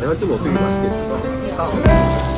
내가 좀 어떻게 맛있게 해줄까? 그러니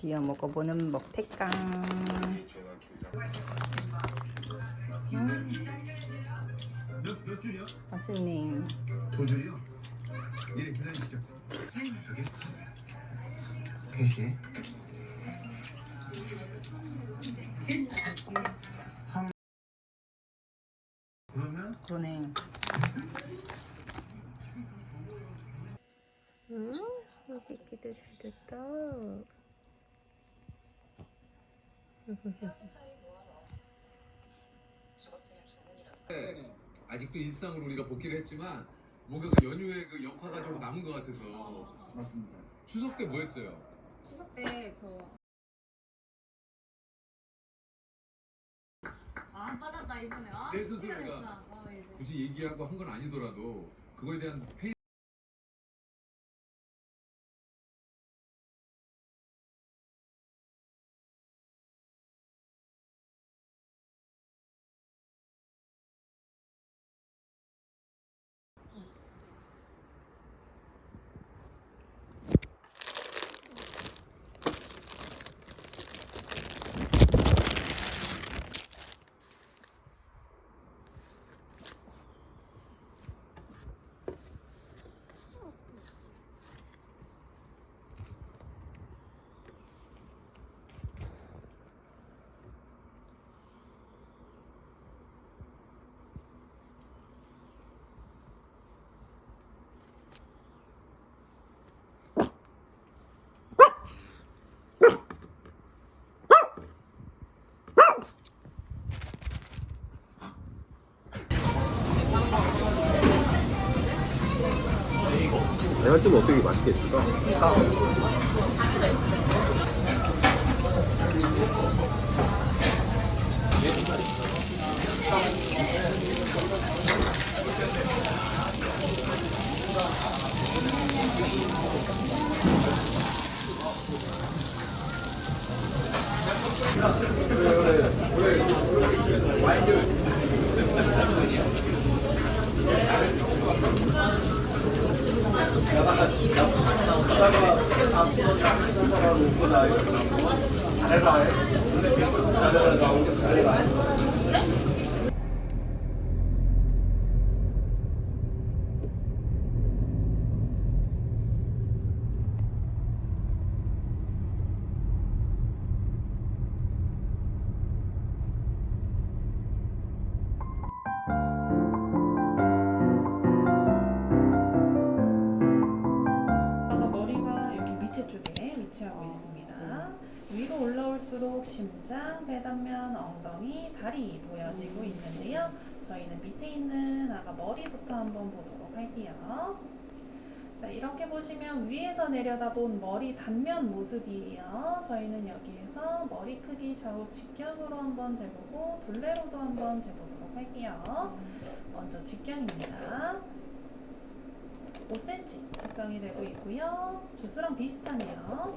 드디어 먹어보는 먹태깡. 줄이요? 맛있네. 그러면 그러네. 응? 여기 기도 잘 됐다. 아직도 일상으로 우리가 복귀를 했지만 뭔가 그 연휴에 그 여파가 좀 남은 것 같아서 맞습니다. 추석 때 뭐 했어요? 추석 때저 아, 빠졌다 이번에. 아, 내 스스로가. 아, 이제. 굳이 얘기하고 한 건 아니더라도 그거에 대한 페이 내가 좀 어떻게 맛있게 해줄까? 그러니까. 머리가 여기 밑에 쪽에 위치하고 있습니다. 위로 올라올수록 심장, 배단면, 엉덩이, 다리 보여지고 있는데요. 저희는 밑에 있는 아까 머리부터 한번 보도록 할게요. 자, 이렇게 보시면 위에서 내려다본 머리 단면 모습이에요. 저희는 여기에서 머리 크기 좌우 직경으로 한번 재보고 둘레로도 한번 재보도록 할게요. 먼저 직경입니다. 5cm 측정이 되고 있고요. 주수랑 비슷하네요.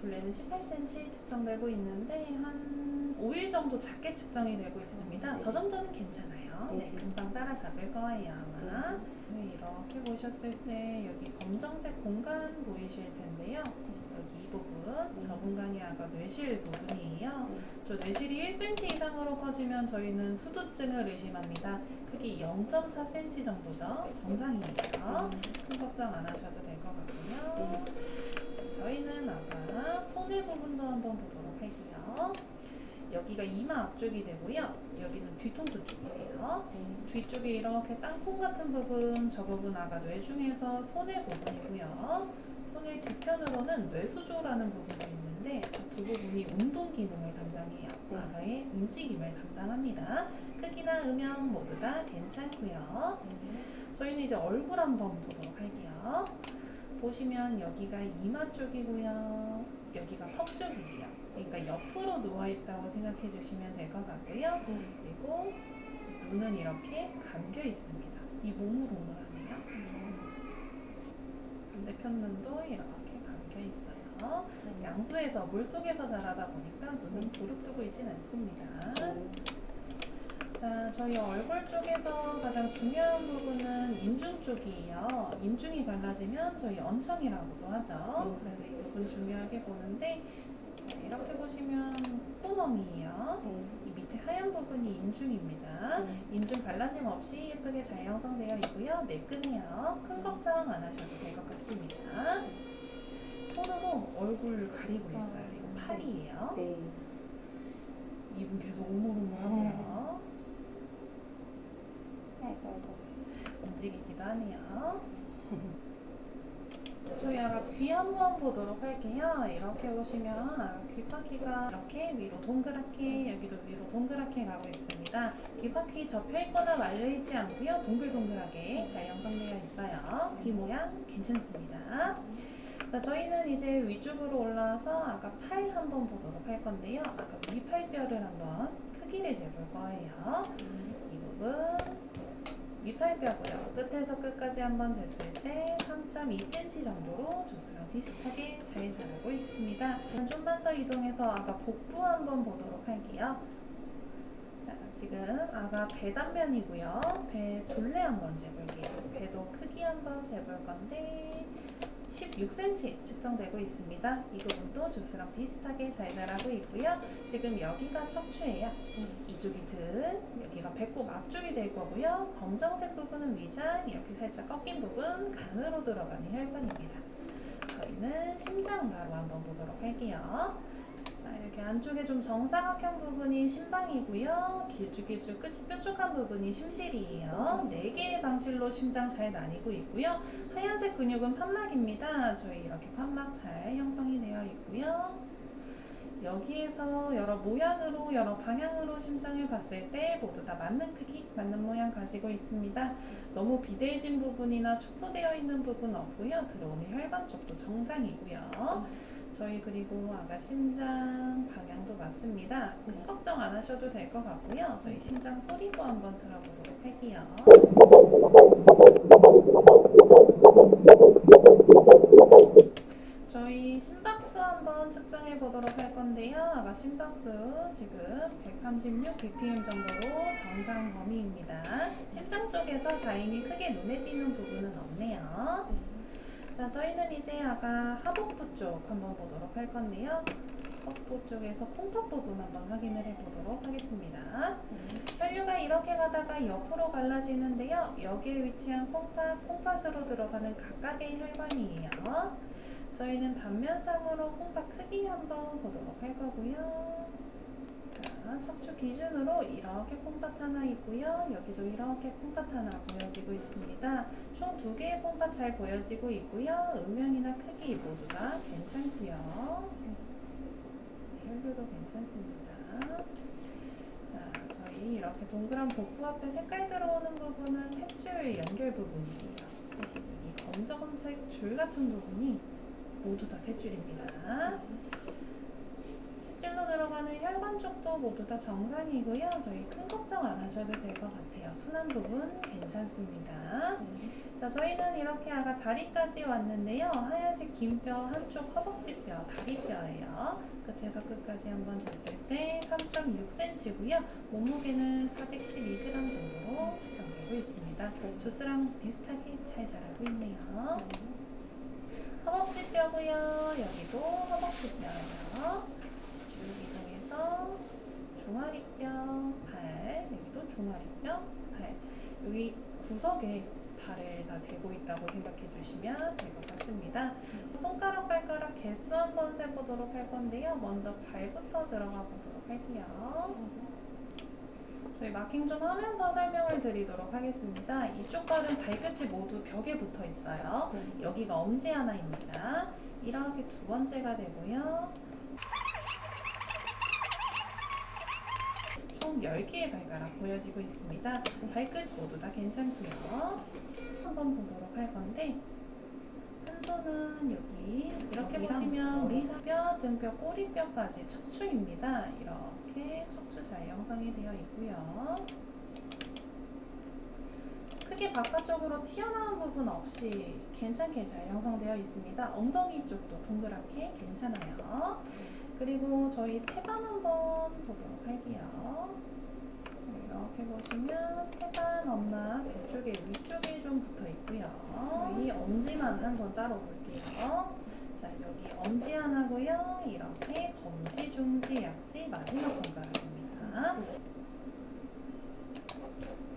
둘레는 18cm 측정되고 있는데 한 5일 정도 작게 측정이 되고 있습니다. 저 정도는 괜찮아요. 네, 금방 따라잡을 거예요 네, 이렇게 보셨을 때 여기 검정색 공간 보이실 텐데요. 여기 이 부분, 저 공간이 아까 뇌실 부분이에요. 저 뇌실이 1cm 이상으로 커지면 저희는 수두증을 의심합니다. 크기 0.4cm 정도죠. 정상이에요. 큰 걱정 안 하셔도 될 것 같고요. 자, 저희는 아까 손의 부분도 한번 보도록 할게요. 여기가 이마 앞쪽이 되고요. 여기는 뒤통수 쪽이에요. 뒤쪽에 이렇게 땅콩 같은 부분, 저 부분 아까 뇌 중에서 손의 부분이고요. 손의 뒤편으로는 뇌수조라는 부분이 있는데 그 부분이 운동 기능을 담당해요. 아가의 움직임을 담당합니다. 크기나 음영 모두 다 괜찮고요. 저희는 이제 얼굴 한번 보도록 할게요. 보시면 여기가 이마 쪽이고요. 여기가 턱 쪽이에요. 그러니까 옆으로 누워 있다고 생각해 주시면 될 것 같고요. 그리고 눈은 이렇게 감겨 있습니다. 이 모물모물하네요. 반대편 눈도 이렇게 감겨 있어요. 양수에서 물 속에서 자라다 보니까 눈은 부릅뜨고 있진 않습니다. 자, 저희 얼굴 쪽에서 가장 중요한 부분은 인중 쪽이에요. 인중이 갈라지면 저희 언청이라고도 하죠. 그래서 이 부분 중요하게 보는데 자, 이렇게 보시면 콧구멍이에요. 이 밑에 하얀 부분이 인중입니다. 인중 발라짐 없이 예쁘게 잘 형성되어 있고요. 매끈해요. 큰 걱정 안 하셔도 될 것 같습니다. 손으로 얼굴 가리고 있어요. 이거 팔이에요. 네. 입은 계속 오물오물하네요. 아이고, 아이고. 움직이기도 하네요. 저희 아까 귀 한번 보도록 할게요. 이렇게 보시면 귀파키가 이렇게 위로 동그랗게 여기도 위로 동그랗게 가고 있습니다. 귀파키 접혀 있거나 말려 있지 않고요. 동글동글하게 잘 형성되어 있어요. 귀 모양 괜찮습니다. 자, 저희는 이제 위쪽으로 올라와서 아까 팔 한번 보도록 할 건데요. 아까 위팔뼈를 한번 크기를 재볼 거예요. 이 부분 위팔뼈고요. 끝에서 끝까지 한번 됐을 때 3.2cm 정도로 조스랑 비슷하게 잘 자라고 있습니다. 좀만 더 이동해서 아까 복부 한번 보도록 할게요. 자, 지금 아까 배 단면이고요. 배 둘레 한번 재볼게요. 배도 크기 한번 재볼 건데 16cm 측정되고 있습니다. 이 부분도 주스랑 비슷하게 잘 자라고 있고요. 지금 여기가 척추예요. 이쪽이 등, 여기가 배꼽 앞쪽이 될 거고요. 검정색 부분은 위장, 이렇게 살짝 꺾인 부분 간으로 들어가는 혈관입니다. 저희는 심장 바로 한번 보도록 할게요. 자, 이렇게 안쪽에 좀 정사각형 부분이 심방이고요. 길쭉길쭉 끝이 뾰족한 부분이 심실이에요. 네 개의 방실로 심장 잘 나뉘고 있고요. 하얀색 근육은 판막입니다. 저희 이렇게 판막 잘 형성이 되어 있고요. 여기에서 여러 모양으로 여러 방향으로 심장을 봤을 때 모두 다 맞는 크기, 맞는 모양 가지고 있습니다. 너무 비대해진 부분이나 축소되어 있는 부분 없고요. 들어오는 혈관 쪽도 정상이고요. 저희 그리고 아까 심장 방향도 맞습니다. 큰 걱정 안 하셔도 될 것 같고요. 저희 심장 소리도 한번 들어보도록 할게요. 저희 심박수 한번 측정해 보도록 할 건데요. 아까 심박수 지금 136 bpm 정도로 정상 범위입니다. 심장 쪽에서 다행히 크게 눈에 띄는 부분은 없네요. 자, 저희는 이제 아까 하복부 쪽 한번 보도록 할 건데요. 하복부 쪽에서 콩팥 부분 한번 확인을 해 보도록 하겠습니다. 혈류가 이렇게 가다가 옆으로 갈라지는데요. 여기에 위치한 콩팥, 콩팥으로 들어가는 각각의 혈관이에요. 저희는 단면상으로 콩팥 크기 한번 보도록 할 거고요. 자, 척추 기준으로 이렇게 콩팥 하나 있고요. 여기도 이렇게 콩팥 하나 보여지고 있습니다. 총 두 개의 콩팥 잘 보여지고 있고요. 음영이나 크기 모두 다 괜찮고요. 혈류도 괜찮습니다. 자, 저희 이렇게 동그란 복부 앞에 색깔 들어오는 부분은 탯줄 연결 부분이에요. 이 검정색 줄 같은 부분이 모두 다 탯줄입니다. 탯줄로 들어가는 혈관 쪽도 모두 다 정상이고요. 저희 큰 걱정 안 하셔도 될 것 같아요. 순한 부분 괜찮습니다. 자, 자, 저희는 이렇게 아까 다리까지 왔는데요. 하얀색 긴 뼈 한쪽 허벅지뼈, 다리뼈예요. 끝에서 끝까지 한번 쟀을 때 3.6cm고요. 몸무게는 412g 정도로 측정되고 있습니다. 주스랑 비슷하게 잘 자라고 있네요. 허벅지뼈고요. 여기도 허벅지뼈예요. 쭉 이동해서 종아리뼈, 발, 여기도 종아리뼈, 발. 여기 구석에 발을 다 대고 있다고 생각해 주시면 될 것 같습니다. 손가락, 발가락 개수 한번 세보도록 할 건데요. 먼저 발부터 들어가 보도록 할게요. 저희 마킹 좀 하면서 설명을 드리도록 하겠습니다. 이쪽 발은 발끝이 모두 벽에 붙어 있어요. 여기가 엄지 하나입니다. 이렇게 두 번째가 되고요. 총 10개의 발가락 보여지고 있습니다. 발끝 모두 다 괜찮고요. 한번 보도록 할 건데 한 손은 여기 이렇게 보시면 머리뼈, 등뼈, 꼬리뼈까지 척추입니다. 이렇게 척추 잘 형성이 되어 있고요. 크게 바깥쪽으로 튀어나온 부분 없이 괜찮게 잘 형성되어 있습니다. 엉덩이 쪽도 동그랗게 괜찮아요. 그리고 저희 태반 한번 보도록 할게요. 이렇게 보시면 태반 엄마 배 쪽에 위쪽에 좀 붙어 있고요. 이 엄지만 한손 따로 볼게요. 자 여기 엄지 하나고요. 이렇게 검지, 중지, 약지 마지막 손가락입니다.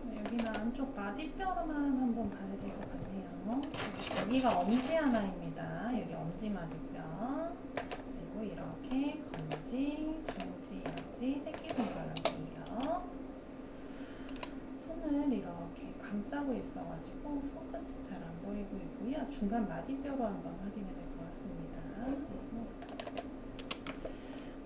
네, 여기는 안쪽 마디뼈로만 한번 봐야 될 것 같네요. 여기가 엄지 하나입니다. 여기 엄지 마디뼈. 이렇게 검지, 중지, 약지, 새끼 손가락이에요. 손을 이렇게 감싸고 있어가지고 손끝이 잘 안 보이고 있고요. 중간 마디뼈로 한번 확인해 같습니다.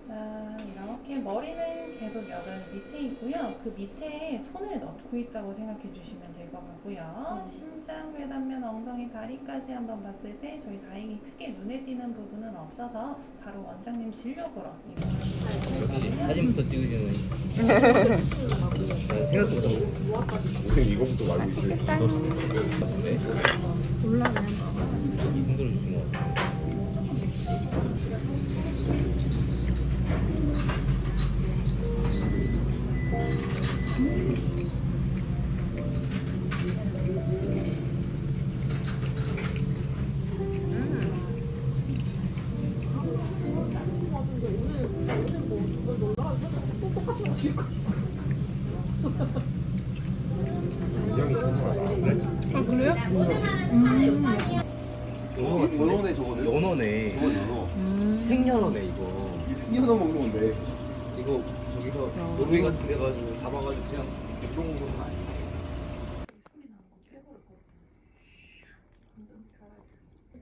자, 이렇게 머리는 계속 여덟 밑에 있고요. 그 밑에 손을 넣고 있다고 생각해 주시면 될 것 같고요. 심장, 외단면, 엉덩이, 다리까지 한번 봤을 때 저희 다행히 크게 눈에 띄는 부분은 없어서 바로 원장님 진료보러. 역시 사진부터 찍으시는 생각보다 선생님 이거부터 말고 있어요. 같은데 올라오면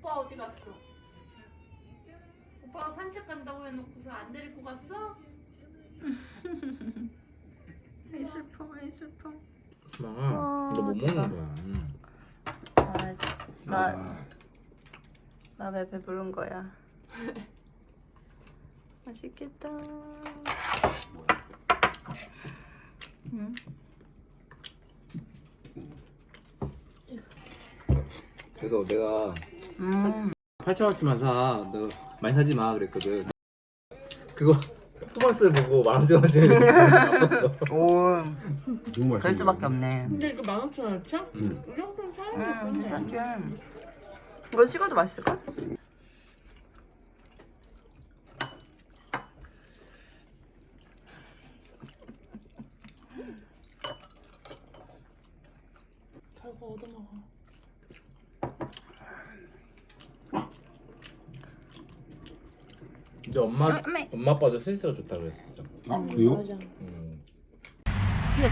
오빠 어디 갔어? 오빠가 산책 간다고 해놓고서 안 데리고 갔어? 아이 슬퍼 아이 슬퍼 마 이거 못 먹는 거야 나나 왜 배부른 거야 맛있겠다 응? 그래서 내가 음 8천원치만 사. 너 많이 사지 마 그랬거든. 그거 퍼포먼스 보고 만 원짜리 나빴어. 오, 너무 맛있어. 그럴 수밖에 없네. 근데 이거 15,000원이야? 응. 이 정도면 사야 응, 돼. 괜찮지. 이거 식어도 맛있을까? 결국 얻어먹어. 이제 엄마 어, 어메. 엄마 아빠도 스위스가 좋다 그랬었어. 아, 그래요? 맞아. 음. 일로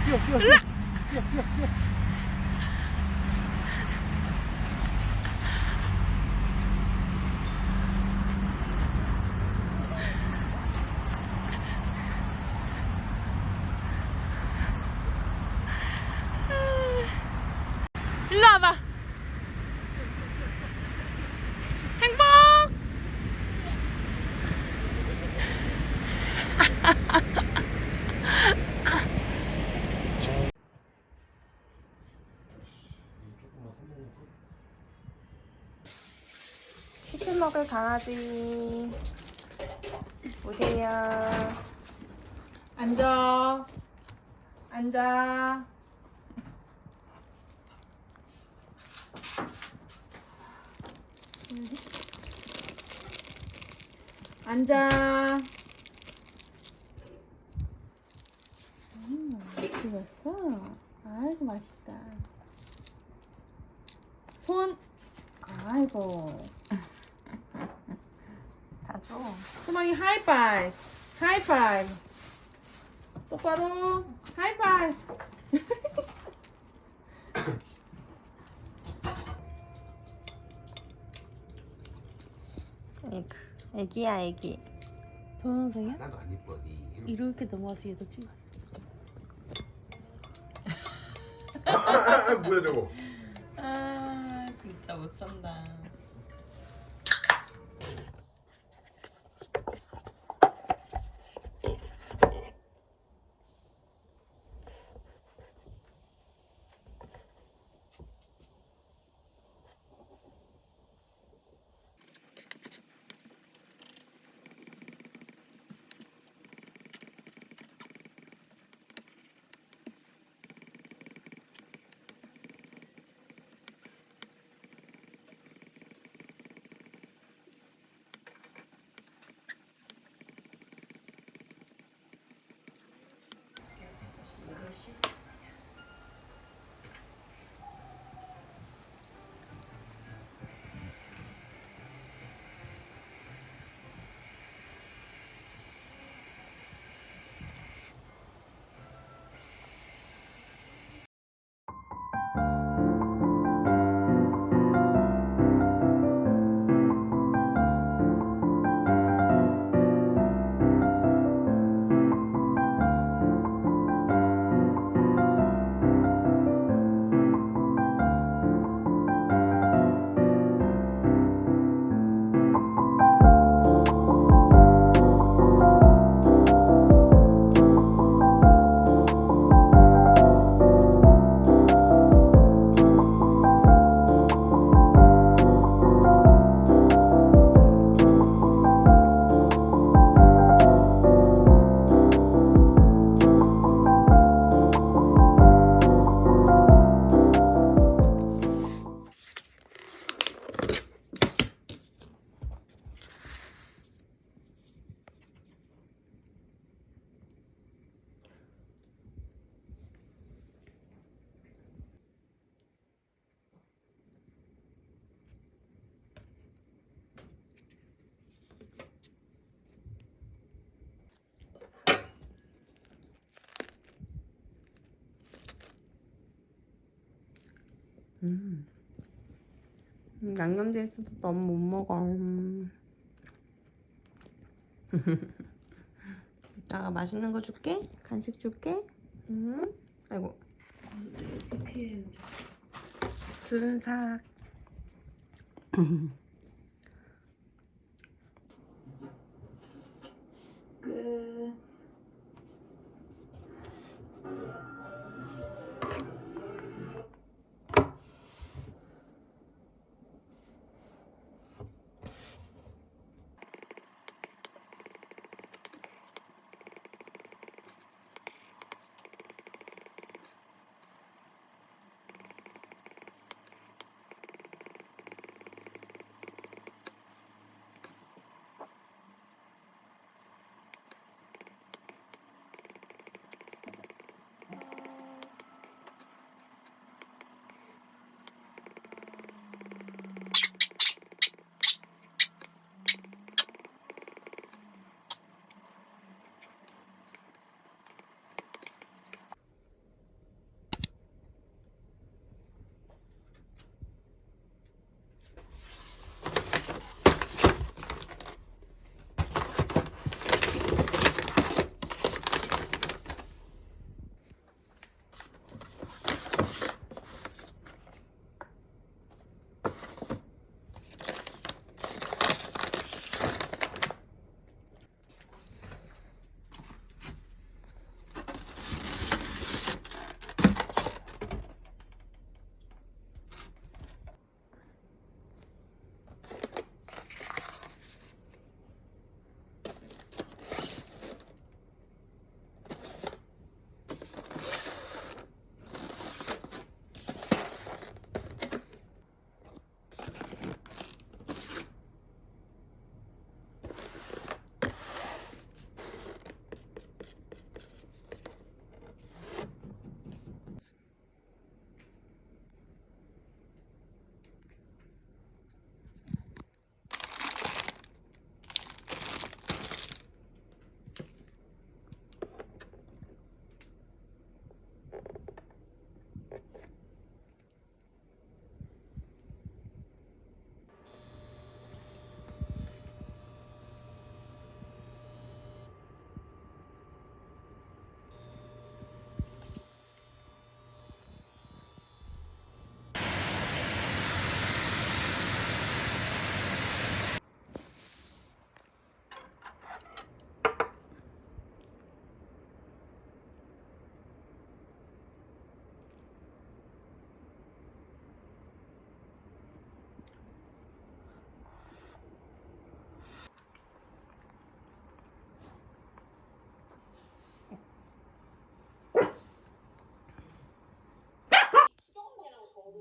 치즈 먹을 강아지. 오세요. 앉아. 앉아. 앉아. 음, 맛있었어. 아이고 맛있다. 손. 아이고. 다 줘. 소망이 하이파이브. 하이파이브. 똑바로. 하이파이브. 에그. 애기야 애기. 동영상이야? 나도 안 이뻐 니 이렇게 넘어와서 얘도 찍어. 뭐야 저거 아 진짜 못 산다. 음. 음, 양념돼 있어도 너무 못 먹어. 음. 이따가 맛있는 거 줄게. 간식 줄게. 음. 아이고. 순삭.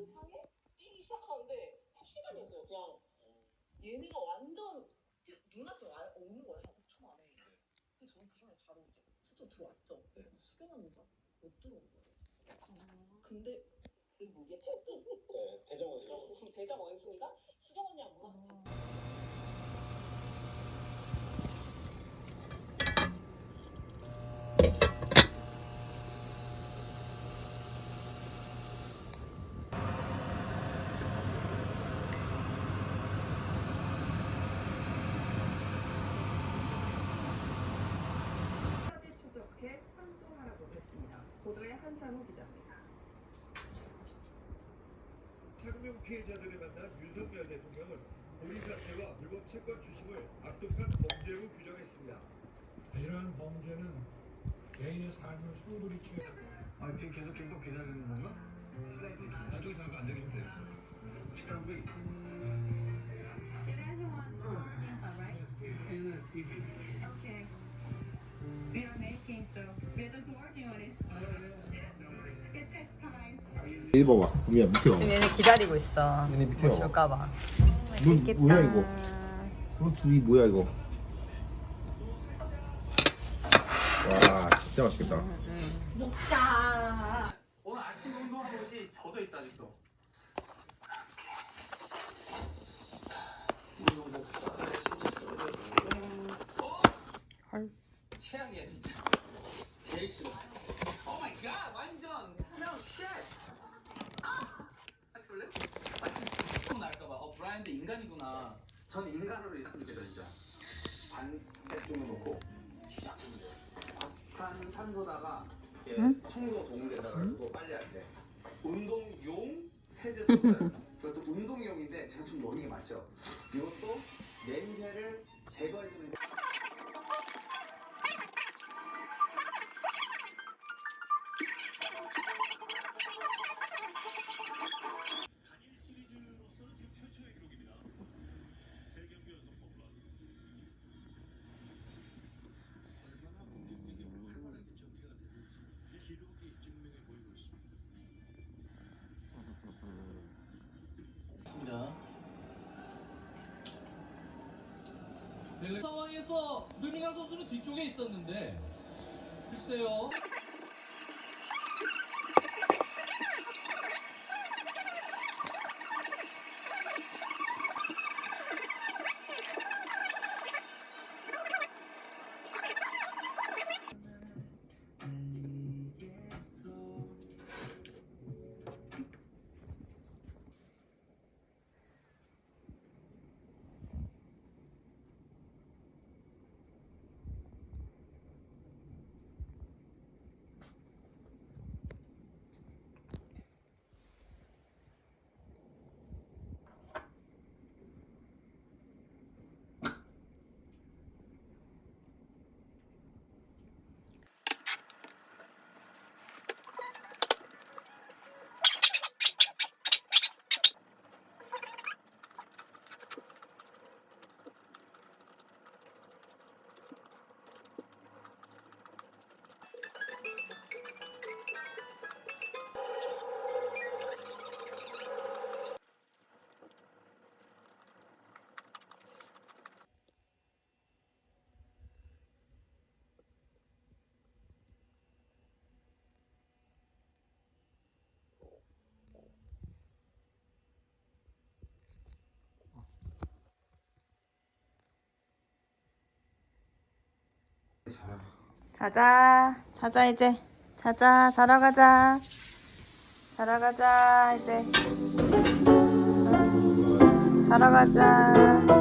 향해 튀기 시작하는데 삽시간이었어요. 그냥 얘네가 완전 제 눈앞에 와, 오는 거예요. 한 5초 만에. 근데 저는 그 순간 바로 이제 수도 들어왔죠. 수경언니가 못 들어온 거예요. 근데 그 무리에 태극기 네, 대정원이요. 그 대장 원숭이가 수경 언니랑 문 앞에 탔죠. 까지 추적해 환송하라고 했습니다. 한상우 기자입니다. 착명 피해자들을 만난 윤석열 대통령은 본인 자체와 물건 채권 주식을 악독한 범죄로 규정했습니다. 이러한 범죄는 개인의 삶을 소홀히 취해 아 지금 계속 계속 기다리는 건가? 시간이 됐습니다. 나중에 잠깐 안 되겠는데. 시간 왜? Can anyone info, right? Okay. We are making, so we're just working on it. It takes time. 읽어봐. 미야 밑에 지금 얘네 기다리고 있어. 얘네 밑에 봐봐. 줄까봐. 문 뭐야 이거? 어 둘이 뭐야 이거? 와 진짜 맛있겠다. 오늘 아침 운동한 옷이 젖어 있어 아직도. 헐. 최악이야 진짜. 제일 싫어. 오 마이 갓 완전 스멜 쉣. 하트 볼래? 아 진짜 조금 날까봐. 어 브라이언드 인간이구나. 전 인간으로 있으면 되죠 진짜. 반대쪽으로 놓고. 박한 산소다가 이렇게 청소 도구에다가 가지고 빨래할 때 운동용 세제도 써요. 그것도 운동용인데 제가 좀게 맞죠. 이것도 냄새를 제거해주는. 상황에서ルミ가 선수는 뒤쪽에 있었는데 글쎄요. 자자. 자자 이제. 자자. 자러 가자. 자러 가자 이제. 자러 가자.